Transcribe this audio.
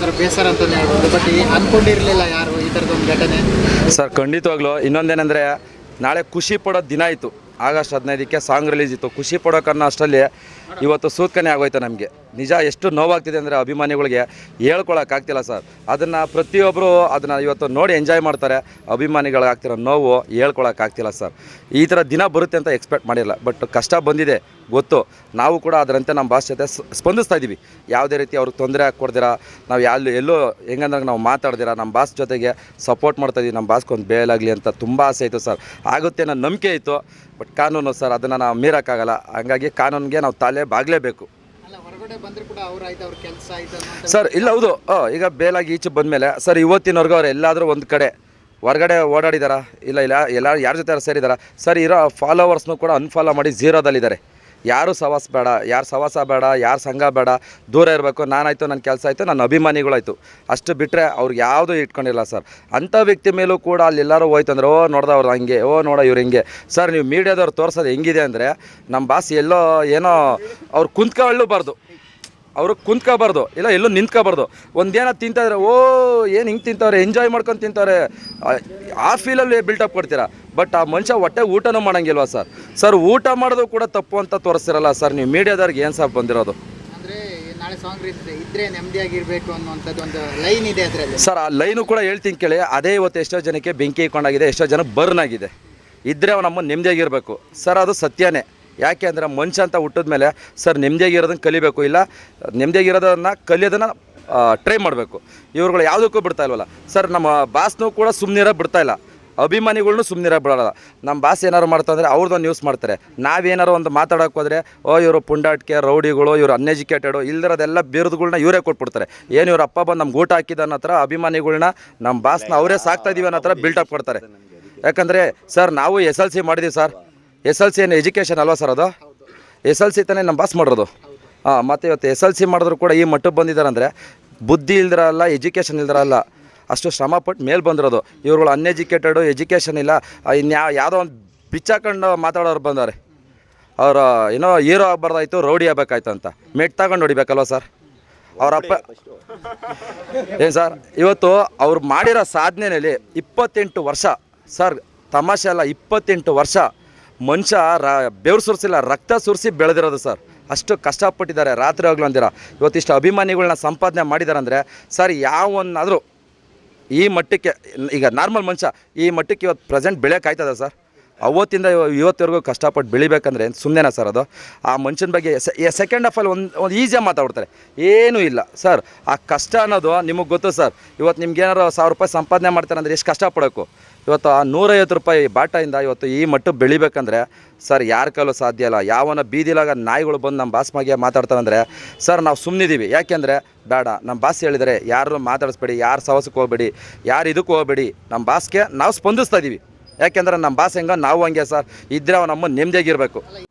ಒಂಥರ ಬೇಸರ ಅಂತಲೇ ಹೇಳ್ಬೋದು. ಬಟ್ ಅನ್ಕೊಂಡಿರಲಿಲ್ಲ ಯಾರು ಈ ಥರದೊಂದು ಘಟನೆ? ಸರ್, ಖಂಡಿತವಾಗ್ಲು ಇನ್ನೊಂದೇನೆಂದರೆ ನಾಳೆ ಖುಷಿ ಪಡೋ ದಿನ ಇತ್ತು. ಆಗಸ್ಟ್ ಹದಿನೈದಕ್ಕೆ ಸಾಂಗ್ ರಿಲೀಸ್ ಇತ್ತು. ಖುಷಿ ಪಡೋಕನ್ನೋ ಅಷ್ಟರಲ್ಲಿ ಇವತ್ತು ಸೂತ್ಕನೆ ಆಗೋಯ್ತು ನಮಗೆ. ನಿಜ ಎಷ್ಟು ನೋವಾಗ್ತಿದೆ ಅಂದರೆ ಅಭಿಮಾನಿಗಳಿಗೆ ಹೇಳ್ಕೊಳಕ್ಕಾಗ್ತಿಲ್ಲ ಸರ್. ಅದನ್ನು ಪ್ರತಿಯೊಬ್ಬರು ಅದನ್ನು ಇವತ್ತು ನೋಡಿ ಎಂಜಾಯ್ ಮಾಡ್ತಾರೆ. ಅಭಿಮಾನಿಗಳಾಗ್ತಿರೋ ನೋವು ಹೇಳ್ಕೊಳಕ್ಕಾಗ್ತಿಲ್ಲ ಸರ್. ಈ ಥರ ದಿನ ಬರುತ್ತೆ ಅಂತ ಎಕ್ಸ್ಪೆಕ್ಟ್ ಮಾಡಿಲ್ಲ. ಬಟ್ ಕಷ್ಟ ಬಂದಿದೆ, ಗೊತ್ತು. ನಾವು ಕೂಡ ಅದರಂತೆ ನಮ್ಮ ಭಾಷೆ ಜೊತೆ ಸ್ಪಂದಿಸ್ತಾ ಇದ್ದೀವಿ ಯಾವುದೇ ರೀತಿ ಅವ್ರಿಗೆ ತೊಂದರೆ ಹಾಕ್ಕೊಡ್ದಿರ ನಾವು ಎಲ್ಲೂ ಎಲ್ಲೋ ಹೆಂಗಂದ್ರೆ ನಾವು ಮಾತಾಡ್ದಿರ ನಮ್ಮ ಭಾಷೆ ಜೊತೆಗೆ ಸಪೋರ್ಟ್ ಮಾಡ್ತಾ ಇದ್ದೀವಿ ನಮ್ಮ ಭಾಷೆಗೆ ಒಂದು ಬೇಲಾಗಲಿ ಅಂತ ತುಂಬ ಆಸೆ ಇತ್ತು ಸರ್. ಆಗುತ್ತೆ ಅನ್ನೋ ನಂಬಿಕೆ ಇತ್ತು. ಬಟ್ ಕಾನೂನು ಸರ್ ಅದನ್ನು ನಾವು ಮೀರೋಕ್ಕಾಗಲ್ಲ. ಹಂಗಾಗಿ ಕಾನೂನಿಗೆ ನಾವು ತಲೆ ಬಾಗಲೇಬೇಕು. ಸರ್, ಇಲ್ಲ, ಹೌದು. ಈಗ ಬೇಲಾಗಿ ಈಚೆ ಬಂದಮೇಲೆ, ಸರ್, ಇವತ್ತಿನವರೆಗೂ ಅವ್ರು ಎಲ್ಲಾದರೂ ಒಂದು ಕಡೆ ಹೊರಗಡೆ ಓಡಾಡಿದಾರಾ? ಇಲ್ಲ ಇಲ್ಲ, ಎಲ್ಲ ಯಾರ ಜೊತೆ ಸೇರಿದಾರ? ಸರ್, ಇರೋ ಫಾಲೋವರ್ಸ್ನು ಕೂಡ ಅನ್ಫಾಲೋ ಮಾಡಿ ಝೀರೋದಲ್ಲಿದ್ದಾರೆ ಯಾರು ಸವಾಸ ಬೇಡ, ಯಾರು ಸವಾಸ ಬೇಡ, ಯಾರು ಸಂಘ ಬೇಡ, ದೂರ ಇರಬೇಕು, ನಾನಾಯ್ತು ನನ್ನ ಕೆಲಸ ಆಯಿತು, ನನ್ನ ಅಭಿಮಾನಿಗಳಾಯ್ತು. ಅಷ್ಟು ಬಿಟ್ಟರೆ ಅವ್ರಿಗೆ ಯಾವುದೂ ಇಟ್ಕೊಂಡಿಲ್ಲ ಸರ್. ಅಂಥ ವ್ಯಕ್ತಿ ಮೇಲೂ ಕೂಡ ಅಲ್ಲಿ ಎಲ್ಲರೂ ಹೋಯ್ತು ಅಂದ್ರೆ ಓ ನೋಡ್ದ ಅವ್ರು ಹಂಗೆ, ಓ ನೋಡ ಇವ್ರು ಹಿಂಗೆ. ಸರ್, ನೀವು ಮೀಡಿಯಾದವ್ರು ತೋರಿಸೋದು ಹೆಂಗಿದೆ ಅಂದರೆ ನಮ್ಮ ಬಾಸ್ ಎಲ್ಲೋ ಏನೋ ಅವ್ರು ಕುಂತ್ಕೊಳ್ಳಬಾರ್ದು. ಅವರು ಕುಂತ್ಕೋಬಾರ್ದು ಇಲ್ಲ ಎಲ್ಲೂ ನಿಂತ್ಕೋಬಾರ್ದು. ಒಂದೇನೋ ತಿಂತಾಯಿದ್ರೆ ಓ ಏನು ಹಿಂಗೆ ತಿಂತವ್ರೆ ಎಂಜಾಯ್ ಮಾಡ್ಕೊಂಡು ತಿಂತಾರೆ ಆ- ಫೀಲಲ್ಲಿ ಬಿಲ್ಟಪ್ ಕೊಡ್ತೀರಾ? ಬಟ್ ಆ ಮನುಷ್ಯ ಹೊಟ್ಟೆ ಊಟನೂ ಮಾಡೋಂಗಿಲ್ವಾ ಸರ್? ಸರ್ ಊಟ ಮಾಡೋದು ಕೂಡ ತಪ್ಪು ಅಂತ ತೋರಿಸ್ತಿರಲ್ಲ ಸರ್ ನೀವು ಮೀಡಿಯಾದವ್ರಿಗೆ ಏನು ಸರ್ ಬಂದಿರೋದು? ಅಂದರೆ ನಾಳೆ ಸಾಂಗ್ ಇದ್ರೆ ಇದ್ರೆ ನೆಮ್ಮದಿಯಾಗಿರ್ಬೇಕು ಅನ್ನುವಂಥದ್ದು ಒಂದು ಲೈನ್ ಇದೆ ಅದರಲ್ಲಿ. ಸರ್ ಆ ಲೈನು ಕೂಡ ಹೇಳ್ತೀನಿ ಕೇಳಿ ಅದೇ ಇವತ್ತು ಎಷ್ಟೋ ಜನಕ್ಕೆ ಬೆಂಕಿ ಇಕ್ಕೊಂಡಾಗಿದೆ ಎಷ್ಟೋ ಜನ ಬರ್ನ್ ಆಗಿದೆ. ಇದ್ದರೆ ಅವ ನಮ್ಮ ನೆಮ್ಮದಿಯಾಗಿರಬೇಕು ಸರ್ ಅದು ಸತ್ಯನೇ. ಯಾಕೆ ಅಂದರೆ ಮನುಷ್ಯ ಅಂತ ಹುಟ್ಟಿದ ಮೇಲೆ, ಸರ್ ನೆಮ್ಮದಿಯಾಗಿರೋದನ್ನ ಕಲಿಬೇಕು. ಇಲ್ಲ ನೆಮ್ಮದಿಯಾಗಿರೋದನ್ನು ಕಲಿಯೋದನ್ನು ಟ್ರೈ ಮಾಡಬೇಕು. ಇವ್ರುಗಳು ಯಾವುದಕ್ಕೂ ಬಿಡ್ತಾ ಇಲ್ವಲ್ಲ. ಸರ್, ನಮ್ಮ ಬಾಸ್ನೂ ಕೂಡ ಸುಮ್ಮನೆ ಇರೋ ಬಿಡ್ತಾ ಇಲ್ಲ. ಅಭಿಮಾನಿಗಳ್ನು ಸುಮ್ಮನಿರ ಬಿಡೋಲ್ಲ. ನಮ್ಮ ಬಾಸ್ ಏನಾರು ಮಾಡ್ತಂದ್ರೆ ಅವ್ರದ್ದೊಂದು ನ್ಯೂಸ್ ಮಾಡ್ತಾರೆ. ನಾವೇನಾರು ಒಂದು ಮಾತಾಡೋಕೆ ಹೋದರೆ, ಓ, ಇವರು ಪುಂಡಾಟಿಕೆ, ರೌಡಿಗಳು, ಇವರು ಅನ್ಎಜುಕೇಟೆಡು ಇಲ್ದಿರೋದೆಲ್ಲ ಬಿರುದುಗಳನ್ನ ಇವರೇ ಕೊಟ್ಬಿಡ್ತಾರೆ. ಏನು ಇವ್ರ ಅಪ್ಪ ಬಂದು ನಮ್ಗೆ ಊಟ ಹಾಕಿದ ಅನ್ನೋ ಹತ್ರ ಅಭಿಮಾನಿಗಳ್ನ ನಮ್ಮ ಬಾಸ್ನ ಅವರೇ ಸಾಕ್ತಾ ಇದೀವಿ ಅನ್ನೋ ಹತ್ರ ಬಿಲ್ಟಪ್ ಕೊಡ್ತಾರೆ. ಯಾಕಂದರೆ, ಸರ್, ನಾವು ಎಸ್ ಎಲ್ ಸಿ ಮಾಡಿದ್ದೀವಿ ಸರ್. ಎಸ್ ಎಲ್ ಸಿ ಏನು ಎಜುಕೇಷನ್ ಅಲ್ವಾ ಸರ್ ಅದು? ಎಸ್ ಎಲ್ ಸಿ ತಾನೇ ನಮ್ಮ ಬಾಸ್ ಮಾಡಿರೋದು. ಹಾಂ ಮತ್ತು ಇವತ್ತು ಎಸ್ ಎಲ್ ಸಿ ಮಾಡಿದ್ರು ಕೂಡ ಈ ಮಟ್ಟಕ್ಕೆ ಬಂದಿದ್ದಾರೆ ಅಂದರೆ ಬುದ್ಧಿ ಇಲ್ದಿರಲ್ಲ ಎಜುಕೇಷನ್ ಇಲ್ದಿರಲ್ಲ ಅಷ್ಟು ಶ್ರಮಪಟ್ಟು ಮೇಲೆ ಬಂದಿರೋದು. ಇವ್ರುಗಳು ಅನ್ಎಜುಕೇಟೆಡು ಎಜುಕೇಷನ್ ಇಲ್ಲ. ಇನ್ಯಾ ಯಾವುದೋ ಒಂದು ಬಿಚ್ಚಾಕೊಂಡು ಮಾತಾಡೋರು ಬಂದವ್ರೆ ಅವರು, ಏನೋ ಹೀರೋ ಆಗಬಾರ್ದಾಯ್ತು ರೌಡಿ ಆಗಬೇಕಾಯ್ತು ಅಂತ. ಮೆಟ್ ತಗೊಂಡು ಹೊಡಿಬೇಕಲ್ವ ಸರ್ ಅವರಪ್ಪ ಏನು ಸರ್ ಇವತ್ತು ಅವ್ರು ಮಾಡಿರೋ ಸಾಧನೆಯಲ್ಲಿ ಇಪ್ಪತ್ತೆಂಟು ವರ್ಷ ಸರ್ ತಮಾಷೆ ಅಲ್ಲ, ಇಪ್ಪತ್ತೆಂಟು ವರ್ಷ ಮನುಷ್ಯ ರ ಬೆವ್ರು ಸುರಿಸಿಲ್ಲ ರಕ್ತ ಸುರಿಸಿ ಬೆಳೆದಿರೋದು ಸರ್. ಅಷ್ಟು ಕಷ್ಟಪಟ್ಟಿದ್ದಾರೆ, ರಾತ್ರಿ ಹೋಗ್ಲು ಅಂದಿರ ಇವತ್ತಿಷ್ಟು ಅಭಿಮಾನಿಗಳನ್ನ ಸಂಪಾದನೆ ಮಾಡಿದ್ದಾರೆ ಅಂದರೆ ಸರ್, ಯಾವನ್ನಾದರೂ ಈ ಮಟ್ಟಕ್ಕೆ, ಈಗ ನಾರ್ಮಲ್ ಮನುಷ್ಯ, ಈ ಮಟ್ಟಕ್ಕೆ ಇವತ್ತು ಪ್ರೆಸೆಂಟ್ ಬೆಳೆಯೋಕ್ಕಾಯ್ತದ ಸರ್? ಅವತ್ತಿಂದ ಇವ- ಇವತ್ತಿವರೆಗೂ ಕಷ್ಟಪಟ್ಟು ಬೆಳಿಬೇಕಂದ್ರೆ ಸುಮ್ಮನೆನಾ ಸರ್ ಅದು? ಆ ಮನುಷ್ಯನ ಬಗ್ಗೆ ಸೆಕೆಂಡ್ ಆಫ್ ಅಲ್ಲಿ ಒಂದು ಒಂದು ಈಸಿಯಾಗಿ ಮಾತಾಡ್ತಾರೆ ಏನೂ ಇಲ್ಲ ಸರ್. ಆ ಕಷ್ಟ ಅನ್ನೋದು ನಿಮಗೆ ಗೊತ್ತು ಸರ್. ಇವತ್ತು ನಿಮ್ಗೆ ಏನಾರು ಸಾವಿರ ರೂಪಾಯಿ ಸಂಪಾದನೆ ಮಾಡ್ತಾರೆ ಅಂದರೆ ಎಷ್ಟು ಕಷ್ಟಪಡಬೇಕು ಇವತ್ತು ಆ ನೂರೈವತ್ತು ರೂಪಾಯಿ ಬಾಟಾಯಿಂದ ಇವತ್ತು ಈ ಮಟ್ಟ ಬೆಳಿಬೇಕಂದ್ರೆ ಸರ್ ಯಾರ ಕೈಲೂ ಸಾಧ್ಯ ಇಲ್ಲ. ಯಾವನ ಬೀದಿಲಾಗ ನಾಯಿಗಳು ಬಂದು ನಮ್ಮ ಬಾಸ್ ಬಗ್ಗೆ ಮಾತಾಡ್ತಾರಂದ್ರೆ ಸರ್ ನಾವು ಸುಮ್ಮನಿದ್ದೀವಿ ಯಾಕೆಂದರೆ ಬೇಡ ನಮ್ಮ ಬಾಸ್ ಹೇಳಿದರೆ ಯಾರು ಮಾತಾಡಿಸ್ಬೇಡಿ, ಯಾರು ಸವಸಕ್ಕೆ ಹೋಗ್ಬೇಡಿ, ಯಾರು ಇದಕ್ಕೆ ಹೋಗ್ಬೇಡಿ ನಮ್ಮ ಬಾಸ್ಗೆ ನಾವು ಸ್ಪಂದಿಸ್ತಾ ಇದ್ದೀವಿ ಯಾಕೆಂದ್ರೆ ನಮ್ಮ ಭಾಷೆ ಹೆಂಗ ನಾವು ಹಂಗೆ ಸರ್. ಇದ್ರೆ ಅವ ನಮ್ಮ ನೆಮ್ಮದಿಯಾಗಿರಬೇಕು.